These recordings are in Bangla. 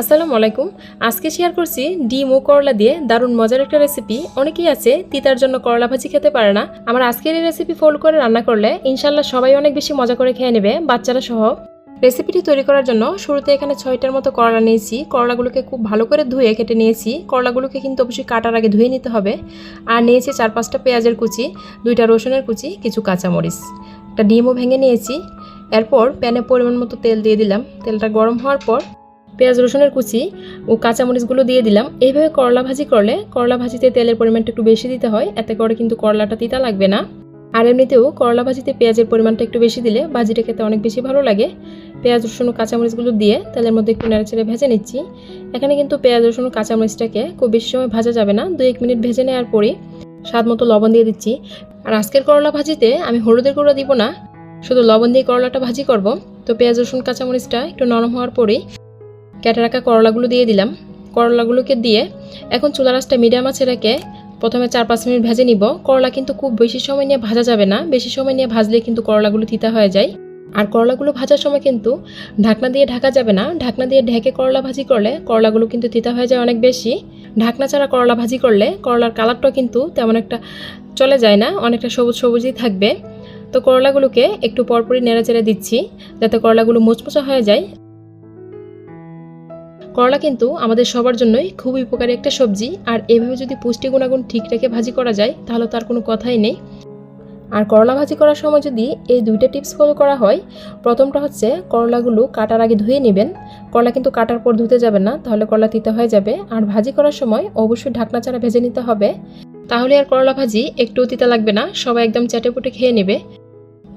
আসসালামু আলাইকুম। আজকে শেয়ার করছি ডিম ও করলা দিয়ে দারুণ মজার একটা রেসিপি অনেকেই আছে, তিতার জন্য করলা ভাজি খেতে পারে না। আমার আজকের এই রেসিপি ফলো করে রান্না করলে ইনশাল্লাহ সবাই অনেক বেশি মজা করে খেয়ে নেবে, বাচ্চারা সহ। রেসিপিটি তৈরি করার জন্য শুরুতে এখানে ছয়টার মতো করলা নিয়েছি। করলাগুলোকে খুব ভালো করে ধুয়ে কেটে নিয়েছি। করলাগুলোকে কিন্তু অবশ্যই কাটার আগে ধুয়ে নিতে হবে। আর নিয়েছি চার পাঁচটা পেঁয়াজের কুচি, দুইটা রসুনের কুচি, কিছু কাঁচামরিচ। একটা ডিমও ভেঙে নিয়েছি। এরপর প্যানে পরিমাণ মতো তেল দিয়ে দিলাম। তেলটা গরম হওয়ার পর পেঁয়াজ রসুনের কুচি ও কাঁচামরিচগুলো দিয়ে দিলাম। এইভাবে করলা ভাজি করলে করলা ভাজিতে তেলের পরিমাণটা একটু বেশি দিতে হয়, এতে করে কিন্তু করলাটা তিতা লাগবে না। আর এমনিতেও করলা ভাজিতে পেঁয়াজের পরিমাণটা একটু বেশি দিলে ভাজিটা খেতে অনেক বেশি ভালো লাগে। পেঁয়াজ রসুন ও কাঁচামরিচগুলো দিয়ে তেলের মধ্যে একটু নেড়েচেড়ে ভেজে নিচ্ছি। এখানে কিন্তু পেঁয়াজ রসুন ও কাঁচামরিচটাকে খুব বেশি সময় ভাজা যাবে না দু এক মিনিট ভেজে নেওয়ার পরই স্বাদ মতো লবণ দিয়ে দিচ্ছি। আর আজকের করলা ভাজিতে আমি হলুদের গুঁড়ো দিব না, শুধু লবণ দিয়ে করলাটা ভাজি করব। তো পেঁয়াজ রসুন, কাঁচামরিচটা একটু নরম হওয়ার পরেই কেটে রাখা করলাগুলো দিয়ে দিলাম। করলাগুলোকে দিয়ে এখন চুলা রাসটা মিডিয়াম আছে রেখে প্রথমে চার পাঁচ মিনিট ভেজে নিব। করলা কিন্তু খুব বেশি সময় নিয়ে ভাজা যাবে না। বেশি সময় নিয়ে ভাজলে কিন্তু করলাগুলো তিতা হয়ে যায়। আর করলাগুলো ভাজার সময় কিন্তু ঢাকনা দিয়ে ঢাকা যাবে না। ঢাকনা দিয়ে ঢেকে করলা ভাজি করলে করলাগুলো কিন্তু তিতা হয়ে যায় অনেক বেশি। ঢাকনা ছাড়া করলা ভাজি করলে করলার কালারটাও কিন্তু তেমন একটা চলে যায় না, অনেকটা সবুজ সবুজই থাকবে। তো করলাগুলোকে একটু পরপরই নেড়ে চেড়ে দিচ্ছি যাতে করলাগুলো মুচমুচা হয়ে যায়। করলা কিন্তু আমাদের সবার জন্যই খুবই উপকারী একটা সবজি, আর এভাবে যদি পুষ্টি গুণাগুণ ঠিক রেখে ভাজি করা যায়, তাহলে তার কোনো কথাই নেই। আর করলা ভাজি করার সময় যদি এই দুইটা টিপস ফলো করা হয়, প্রথমটা হচ্ছে করলাগুলো কাটার আগে ধুয়ে নেবেন। করলা কিন্তু কাটার পর ধুতে যাবে না, তাহলে করলা তিতা হয়ে যাবে। আর ভাজি করার সময় অবশ্যই ঢাকনা ছাড়া ভেজে নিতে হবে। তাহলে আর করলা ভাজি একটু তিতা লাগবে না, সবাই একদম চেটেপুটে খেয়ে নেবে।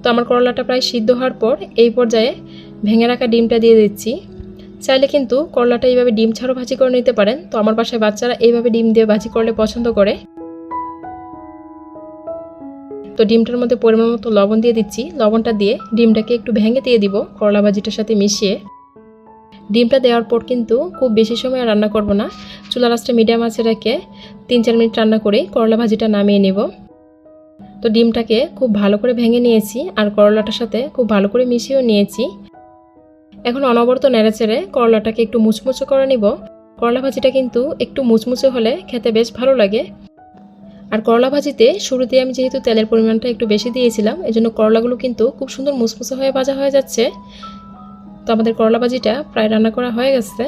তো আমার করলাটা প্রায় সিদ্ধ হওয়ার পর এই পর্যায়ে ভেঙে রাখা ডিমটা দিয়ে দিচ্ছি। চাইলে কিন্তু করলাটা এইভাবে ডিম ছাড়াও ভাজি করে নিতে পারেন। তো আমার বাসায় বাচ্চারা এইভাবে ডিম দিয়ে ভাজি করলে পছন্দ করে। তো ডিমটার মধ্যে পরিমাণ মতো লবণ দিয়ে দিচ্ছি। লবণটা দিয়ে ডিমটাকে একটু ভেঙে দিয়ে দিব করলা ভাজিটার সাথে মিশিয়ে। ডিমটা দেওয়ার পর কিন্তু খুব বেশি সময় রান্না করব না। চুলা রাসটা মিডিয়াম আছে রেখে তিন চার মিনিট রান্না করে করলা ভাজিটা নামিয়ে নেব। তো ডিমটাকে খুব ভালো করে ভেঙে নিয়েছি আর করলাটার সাথে খুব ভালো করে মিশিয়েও নিয়েছি। এখন অনবরত নেড়েচেড়ে করলাটাকে একটু মুচমুচে করে নিব। করলা ভাজিটা কিন্তু একটু মুচমুচে হলে খেতে বেশ ভালো লাগে। আর করলা ভাজিতে শুরুতে আমি যেহেতু তেলের পরিমাণটা একটু বেশি দিয়েছিলাম এই জন্য করলাগুলো কিন্তু খুব সুন্দর মুচমুচে হয়ে ভাজা হয়ে যাচ্ছে। তো আমাদের করলা ভাজিটা প্রায় রান্না করা হয়ে গেছে।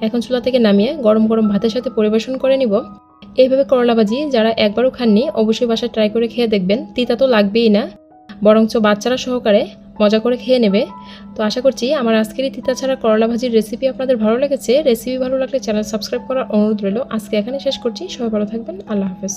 এখন চুলা থেকে নামিয়ে গরম গরম ভাতের সাথে পরিবেশন করে নিব। এইভাবে করলা ভাজি যারা একবারও খাননি, অবশ্যই বাসায় ট্রাই করে খেয়ে দেখবেন। তিতা তো লাগবেই না। বরঞ্চ বাচ্চারা সহকারে মজা করে খেয়ে নেবে। তো আশা করছি আমার আজকের এই তিতা ছাড়া করলা ভাজির রেসিপি আপনাদের ভালো লেগেছে। রেসিপি ভালো লাগলে চ্যানেল সাবস্ক্রাইব করার অনুরোধ রইল। আজকে এখানে শেষ করছি। সবাই ভালো থাকবেন। আল্লাহ হাফেজ।